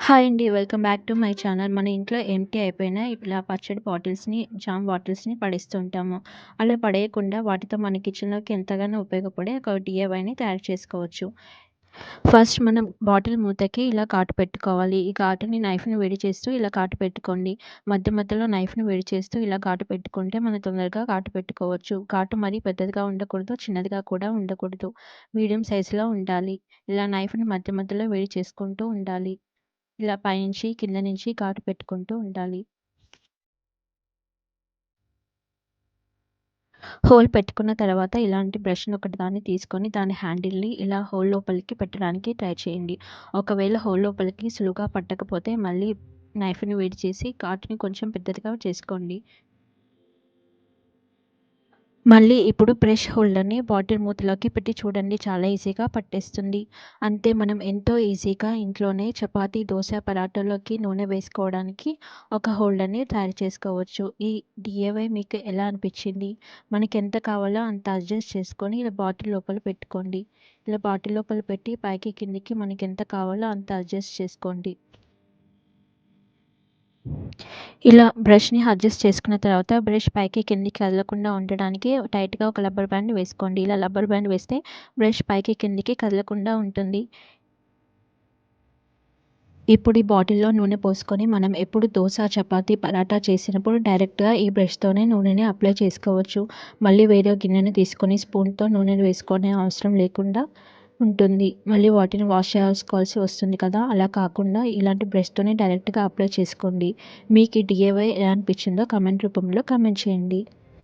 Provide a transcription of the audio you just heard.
Hi అండి. Welcome back to my channel. మన ఇంట్లో ఎంటీ అయిపోయిన ఇలా పచ్చడి బాటిల్స్‌ని, జామ్ బాటిల్స్‌ని పడేస్తుంటాము అలా పడేయకుండా వాటితో మన కిచెన్‌లోకి ఎంతగానో ఉపయోగపడే ఒక డిఏవైని తయారు చేసుకోవచ్చు. ఫస్ట్ మనం బాటిల్ మూతకి ఇలా కాటు పెట్టుకోవాలి. ఈ కాటుని నైఫ్‌ని వేడి చేస్తూ ఇలా కాటు పెట్టుకోండి. మధ్య మధ్యలో నైఫ్‌ని వేడి చేస్తూ ఇలా ఘాటు పెట్టుకుంటే మనం తొందరగా కాటు పెట్టుకోవచ్చు. ఘాటు మరీ పెద్దదిగా ఉండకూడదు, చిన్నదిగా కూడా ఉండకూడదు. మీడియం సైజులో ఉండాలి. ఇలా నైఫ్‌ని మధ్య మధ్యలో వేడి చేసుకుంటూ ఉండాలి. ఇలా పైనుంచి, కింద నుంచి ఘాటు పెట్టుకుంటూ ఉండాలి. హోల్ పెట్టుకున్న తర్వాత ఇలాంటి బ్రష్‌ని ఒకటిదాన్ని తీసుకొని దాని హ్యాండిల్‌ని ఇలా హోల్ లోపలికి పెట్టడానికి ట్రై చేయండి. ఒకవేళ హోల్ లోపలికి సులువుగా పట్టకపోతే మళ్ళీ నైఫ్‌ని వేడి చేసి ఘాటుని కొంచెం పెద్దదిగా చేసుకోండి. మళ్ళీ ఇప్పుడు బ్రష్ హోల్డర్‌ని బాటిల్ మూతలోకి పెట్టి చూడండి చాలా ఈజీగా పట్టేస్తుంది. అంతే మనం ఎంతో ఈజీగా ఇంట్లోనే చపాతి దోశ పరాటాలోకి నూనె వేసుకోవడానికి ఒక హోల్డర్‌ని తయారు చేసుకోవచ్చు. ఈ డిఏవై మీకు ఎలా అనిపించింది? మనకి ఎంత కావాలో అంత అడ్జస్ట్ చేసుకొని ఇలా బాటిల్ లోపల పెట్టుకోండి. ఇలా బాటిల్ లోపల పెట్టి పైకి, కిందికి మనకి ఎంత కావాలో అంత అడ్జస్ట్ చేసుకోండి. ఇలా బ్రష్‌ని అడ్జస్ట్ చేసుకున్న తర్వాత బ్రష్ పైకి, కిందికి కదలకుండా ఉండడానికి టైట్‌గా ఒక రబ్బర్ బ్యాండ్ వేసుకోండి. ఇలా రబ్బర్ బ్యాండ్ వేస్తే బ్రష్ పైకి, కిందికి కదలకుండా ఉంటుంది. ఇప్పుడు ఈ బాటిల్‌లో నూనె పోసుకొని మనం ఎప్పుడు దోశ చపాతీ, పరాటా చేసినప్పుడు డైరెక్ట్‌గా ఈ బ్రష్‌తోనే నూనెని అప్లై చేసుకోవచ్చు. మళ్ళీ వేరే గిన్నెని తీసుకొని స్పూన్‌తో నూనెను వేసుకునే అవసరం లేకుండా ఉంటుంది. మళ్ళీ వాటిని వాష్ చేసుకోవాల్సి వస్తుంది కదా! అలా కాకుండా ఇలాంటి బ్రష్‌తోనే డైరెక్ట్‌గా అప్లై చేసుకోండి. మీకు ఈ డీఐవై ఎలా అనిపించిందో కామెంట్ రూపంలో కామెంట్ చేయండి.